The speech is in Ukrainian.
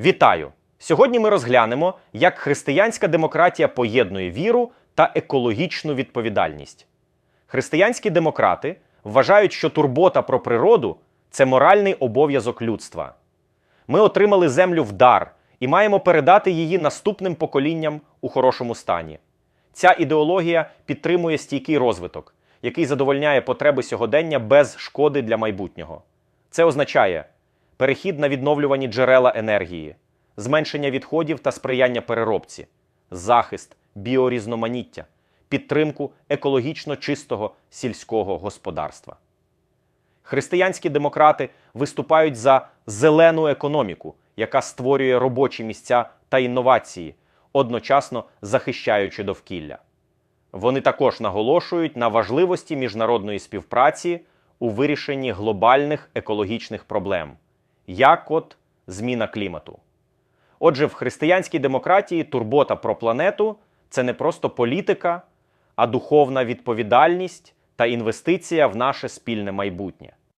Вітаю! Сьогодні ми розглянемо, як християнська демократія поєднує віру та екологічну відповідальність. Християнські демократи вважають, що турбота про природу це моральний обов'язок людства. Ми отримали землю в дар і маємо передати її наступним поколінням у хорошому стані. Ця ідеологія підтримує стійкий розвиток, який задовольняє потреби сьогодення без шкоди для майбутнього. Це означає перехід на відновлювані джерела енергії, зменшення відходів та сприяння переробці, захист біорізноманіття, підтримку екологічно чистого сільського господарства. Християнські демократи виступають за зелену економіку, яка створює робочі місця та інновації, одночасно захищаючи довкілля. Вони також наголошують на важливості міжнародної співпраці у вирішенні глобальних екологічних проблем, як от зміна клімату. Отже, в християнській демократії турбота про планету це не просто політика, а духовна відповідальність та інвестиція в наше спільне майбутнє.